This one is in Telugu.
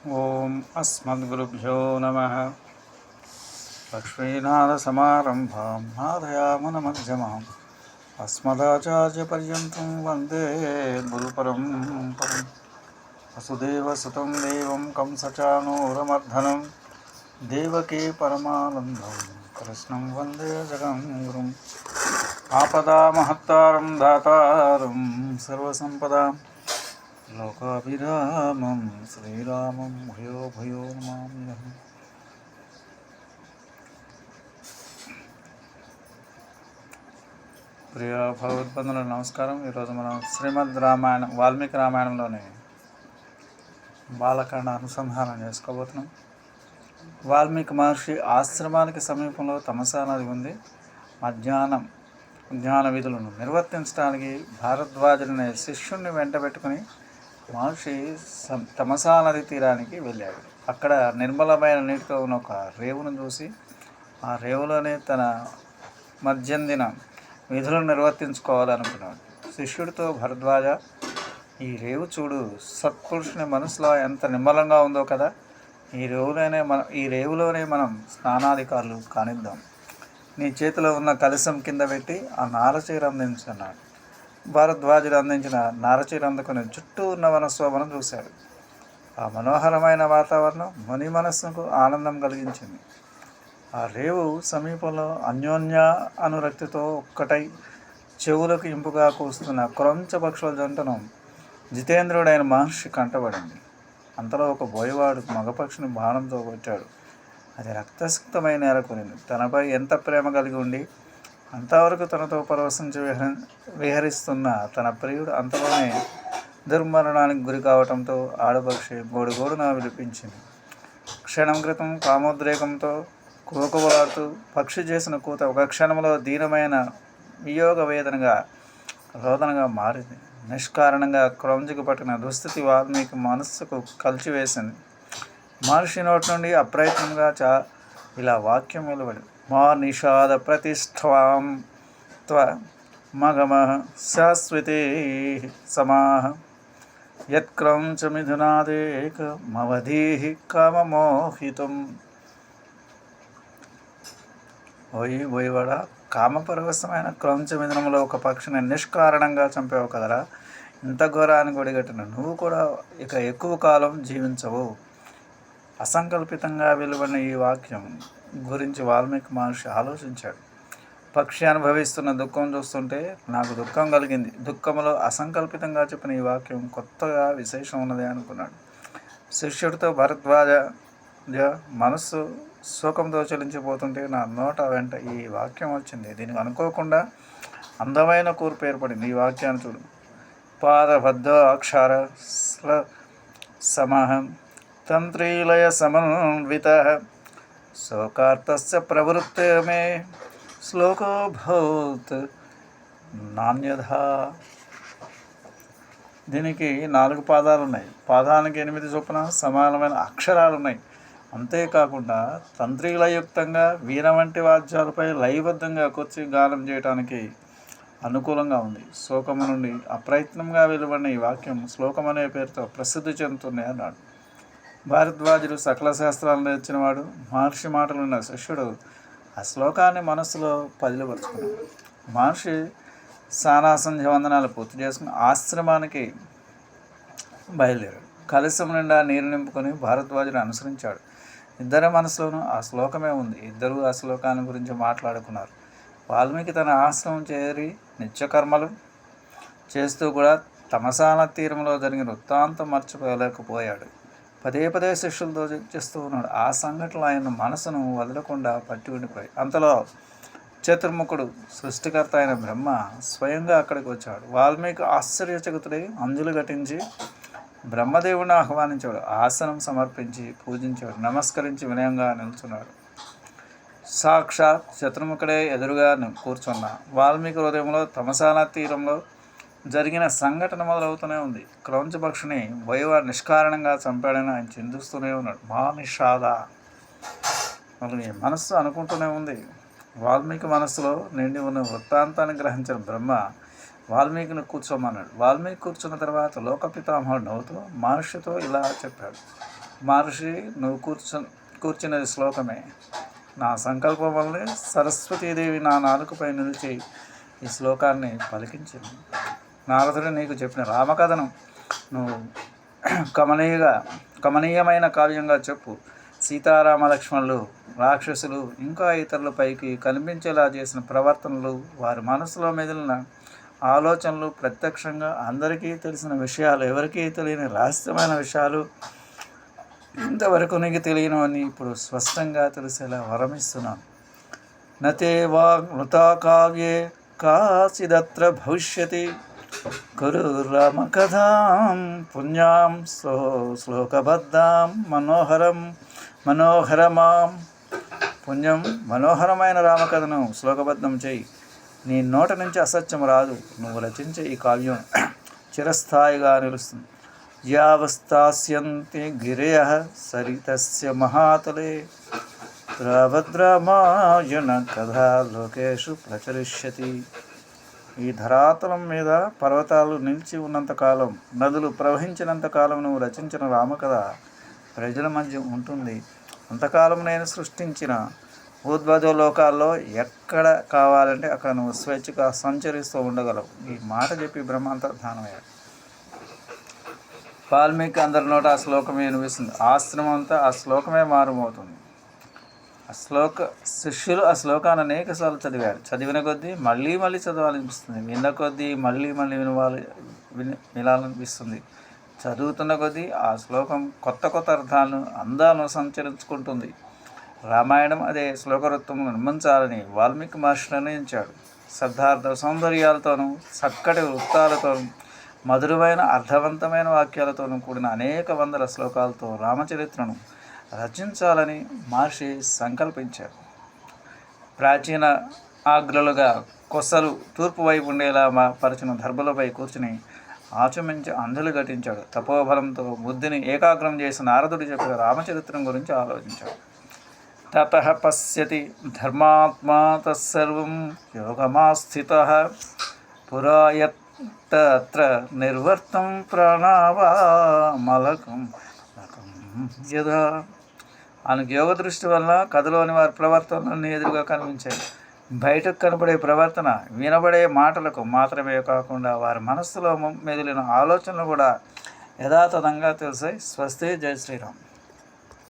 ॐ अस्मद्गुरुभ्यो नमः। लक्ष्मीनाथसमारम्भां नादयामनमध्यमाम् अस्मदाचार्यपर्यन्तं वंदे गुरुपरम्परं वसुदेवसुतं देवं कंसचाणूरमर्धनं देवकी परमानन्दं कृष्णं वंदे जगं गुरुम् आपदामहत्तारं दातारं सर्वसम्पदां లోకాభిరామం శ్రీరామం భయో భయో మామ్యహం ప్రియ భగవద్బంధులకు నమస్కారం. ఈరోజు మనం శ్రీమద్ రామాయణం వాల్మీకి రామాయణంలోని బాలకాండ అనుసంధానం చేసుకోబోతున్నాం. వాల్మీకి మహర్షి ఆశ్రమానికి సమీపంలో తమసా నది ఉంది. మధ్యాహ్నం జ్ఞాన విధులను నిర్వర్తించడానికి భారద్వాజుని శిష్యుణ్ణి వెంటబెట్టుకుని మహర్షి సం- తమసా నది తీరానికి వెళ్ళాడు. అక్కడ నిర్మలమైన నీటితో ఉన్న ఒక రేవును చూసి ఆ రేవులోనే తన మధ్యందిన విధులను నిర్వర్తించుకోవాలనుకున్నాడు శిష్యుడితో భరద్వాజ ఈ రేవు చూడు సత్పురుషుని మనసులో ఎంత నిమ్మలంగా ఉందో కదా! ఈ రేవులోనే మన ఈ రేవులోనే మనం స్నానాధికారులు కానిద్దాం. నీ చేతిలో ఉన్న కలశం కింద పెట్టి ఆ నారచీర అందించన్నాడు భారద్వాజుడు అందించిన నారచీలు అందుకుని చుట్టూ ఉన్న వనశోభను చూశాడు. ఆ మనోహరమైన వాతావరణం ముని మనస్సుకు ఆనందం కలిగించింది. ఆ రేవు సమీపంలో అన్యోన్య అనురక్తితో ఒక్కటై చెవులకు ఇంపుగా కూస్తున్న క్రొంచ పక్షుల జంటను జితేంద్రుడైన మహర్షి కంటబడింది. అంతలో ఒక బోయవాడు మగపక్షిని బాణంతో కొట్టాడు. అది రక్తసిక్తమైన నేలకొనింది తనపై ఎంత ప్రేమ కలిగి ఉండి అంతవరకు తనతో పరవశించి విహ విహరిస్తున్న తన ప్రియుడు అంతలోనే దుర్మరణానికి గురి కావటంతో ఆడపక్షి గోడుగోడున విలిపించింది. క్షణం క్రితం కామోద్రేకంతో కువకువలాడుతూ పక్షి చేసిన కూత ఒక క్షణంలో దీనమైన వియోగ వేదనగా రోదనగా మారింది. నిష్కారణంగా క్రౌంజికి పట్టిన దుస్థితి వాల్మీకి మనస్సుకు కలిచివేసింది. మహర్షి నోటి నుండి అప్రయత్నంగా చా ఇలా వాక్యం వెలువడింది. మా నిషాద ప్రతిష్ఠవాం త్వ మగమ శాశ్వతే సమాహ యత్క్రౌంచమిథునాదేక మవధీహి కామమోహితం ఓయి ఓయివాడ కామపరవశమైన క్రౌంచ మిథునంలో ఒక పక్షిని నిష్కారణంగా చంపావు కదరా? ఇంత ఘోరాన్ని ఒడిగట్టిన నువ్వు కూడా ఇక ఎక్కువ కాలం జీవించవు. అసంకల్పితంగా వెలువడిన ఈ వాక్యం గురించి వాల్మీకి మహర్షి ఆలోచించాడు. పక్షి అనుభవిస్తున్న దుఃఖం చూస్తుంటే నాకు దుఃఖం కలిగింది. దుఃఖంలో అసంకల్పితంగా చెప్పిన ఈ వాక్యం కొత్తగా విశేషం ఉన్నది అనుకున్నాడు. శిష్యుడితో భరద్వాజ మనస్సు శోకంతో చలించిపోతుంటే నా నోట వెంట ఈ వాక్యం వచ్చింది. దీనికి అనుకోకుండా అందమైన కూర్పు ఏర్పడింది. ఈ వాక్యాన్ని చూడు. పాదబద్ధ అక్షర స్ల సమహం తంత్రీలయ సమన్విత శోకార్తస్య ప్రవృత్తే మే శ్లోకో నాణ్యత నాణ్యధా. దీనికి నాలుగు పాదాలు ఉన్నాయి. పాదానికి ఎనిమిది చొప్పున సమానమైన అక్షరాలు ఉన్నాయి. అంతేకాకుండా తంత్రీలయుక్తంగా వీణ వంటి వాద్యాలపై లయబద్ధంగా కూర్చి గానం చేయడానికి అనుకూలంగా ఉంది. శ్లోకము నుండి అప్రయత్నంగా వెలువడిన ఈ వాక్యం శ్లోకం అనే పేరుతో ప్రసిద్ధి చెందుతుంది అన్నాడు. భారద్వాజుడు సకల శాస్త్రాలు నేర్చినవాడు మహర్షి మాటలు ఉన్న శిష్యుడు ఆ శ్లోకాన్ని మనస్సులో పదిలపరుచుకున్నాడు. మహర్షి సానాసంధ్య వందనాలు పూర్తి చేసుకుని ఆశ్రమానికి బయలుదేరాడు. కలశం నిండా నీరు నింపుకొని భారద్వాజుడు అనుసరించాడు. ఇద్దరి మనసులోనూ ఆ శ్లోకమే ఉంది. ఇద్దరు ఆ శ్లోకాన్ని గురించి మాట్లాడుకున్నారు. వాల్మీకి తన ఆశ్రమం చేరి నిత్యకర్మలు చేస్తూ కూడా తమసాన తీరంలో జరిగిన వృత్తాంతం మర్చిపోలేకపోయాడు. పదే పదే శిష్యులతో చేస్తూ ఉన్నాడు. ఆ సంఘటనలు ఆయన మనసును వదలకుండా పట్టి ఉండిపోయి అంతలో చతుర్ముఖుడు సృష్టికర్త అయిన బ్రహ్మ స్వయంగా అక్కడికి వచ్చాడు. వాల్మీకి ఆశ్చర్యచకుతుడై అంజులు ఘటించి బ్రహ్మదేవుని ఆహ్వానించాడు. ఆసనం సమర్పించి పూజించాడు. నమస్కరించి వినయంగా నిల్చున్నాడు. సాక్షాత్ చతుర్ముఖుడే ఎదురుగా ని- కూర్చున్న వాల్మీకి హృదయంలో తమసాన తీరంలో జరిగిన సంఘటన మొదలవుతూనే ఉంది. క్రౌంచభక్షుని వైవ నిష్కారణంగా చంపాడని ఆయన చిందిస్తూనే ఉన్నాడు. మహానిషాద మరి మనస్సు అనుకుంటూనే ఉంది. వాల్మీకి మనస్సులో నిండి ఉన్న వృత్తాంతాన్ని గ్రహించిన బ్రహ్మ వాల్మీకిని కూర్చోమన్నాడు. వాల్మీకి కూర్చున్న తర్వాత లోకపితామహుడు నవ్వుతూ మహర్షితో ఇలా చెప్పాడు. మహర్షి నువ్వు కూర్చు కూర్చున్నది శ్లోకమే. నా సంకల్పం వల్లే సరస్వతీదేవి నా నాలుకపై నిలిచి ఈ శ్లోకాన్ని పలికించింది. నారదుడు నీకు చెప్పిన రామకథను. నువ్వు కమనీయగా కమనీయమైన కావ్యంగా చెప్పు. సీతారామ లక్ష్మణులు రాక్షసులు ఇంకా ఇతరులపైకి కనిపించేలా చేసిన ప్రవర్తనలు వారి మనసులో మెదిలిన ఆలోచనలు ప్రత్యక్షంగా అందరికీ తెలిసిన విషయాలు ఎవరికీ తెలియని రహస్యమైన విషయాలు ఇంతవరకు నీకు తెలియను అని ఇప్పుడు స్పష్టంగా తెలిసేలా వరమిస్తున్నాను. నతే వాగ్మృతా కావ్యే కాచిదత్ర భవిష్యతి. కురు రామకథాం పుణ్యాం శ్లో శ్లోకబద్ధాం మనోహరం మనోహరమాం పుణ్యం మనోహరమైన రామకథను శ్లోకబద్ధం చేయి. నీ నోట నుంచి అసత్యం రాదు నువ్వు రచించే ఈ కావ్యం చిరస్థాయిగా నిలుస్తుంది. యావస్థాస్యంతి గిరయ సరితస్య మహాతలే. రామద్రామాయణ కథ లోకేషు ప్రచరిష్యతి. ఈ ధరాతలం మీద పర్వతాలు నిలిచి ఉన్నంతకాలం నదులు ప్రవహించినంతకాలం నువ్వు రచించిన రామకథ ప్రజల మధ్య ఉంటుంది. అంతకాలం నేను సృష్టించిన ఉద్భజ లోకాల్లో ఎక్కడ కావాలంటే అక్కడ నువ్వు స్వేచ్ఛగా సంచరిస్తూ ఉండగలవు. ఈ మాట చెప్పి బ్రహ్మాంతర్ధానమయ్యాడు. వాల్మీకి అందరి నోట ఆ శ్లోకమే అనిపిస్తుంది. ఆశ్రమం అంతా ఆ శ్లోకమే మారుమవుతుంది. ఆ శ్లోక శిష్యులు ఆ శ్లోకాన్ని అనేక సార్లు చదివారు. చదివిన కొద్దీ మళ్ళీ మళ్ళీ చదవాలనిపిస్తుంది. విన్న కొద్దీ మళ్ళీ మళ్ళీ వినవాలి విని వినాలనిపిస్తుంది. చదువుతున్న కొద్దీ ఆ శ్లోకం కొత్త కొత్త అర్థాలను అందాలను సంచరించుకుంటుంది. రామాయణం అదే శ్లోకవృత్తం నిర్మించాలని వాల్మీకి మహర్షి నిర్ణయించాడు. శబ్దార్థ సౌందర్యాలతోనూ చక్కటి వృత్తాలతోనూ మధురమైన అర్థవంతమైన వాక్యాలతోనూ కూడిన అనేక వందల శ్లోకాలతో రామచరిత్రను రచించాలని మహర్షి సంకల్పించారు. ప్రాచీన ఆగ్రలుగా కొసలు తూర్పు వైపు ఉండేలా మా పరిచిన దర్భలపై కూర్చుని ఆచమించి అంధులు ఘటించాడు. తపోబలంతో బుద్ధిని ఏకాగ్రం చేసిన నారదుడు చెప్పిన రామచరిత్రం గురించి ఆలోచించాడు. తత పశ్యతి ధర్మాత్మా తత్సర్వం యోగమాస్థిత పురాయత్ర నిర్వర్తం ప్రాణావామలకం యదా ఆయనకు యోగ దృష్టి వల్ల కథలోని వారి ప్రవర్తనలన్నీ ఎదురుగా కనిపించాయి. బయటకు కనబడే ప్రవర్తన వినబడే మాటలకు మాత్రమే కాకుండా వారి మనస్సులో మెదిలిన ఆలోచనలు కూడా యథాతథంగా తెలిసాయి. స్వస్తి. జై శ్రీరామ్.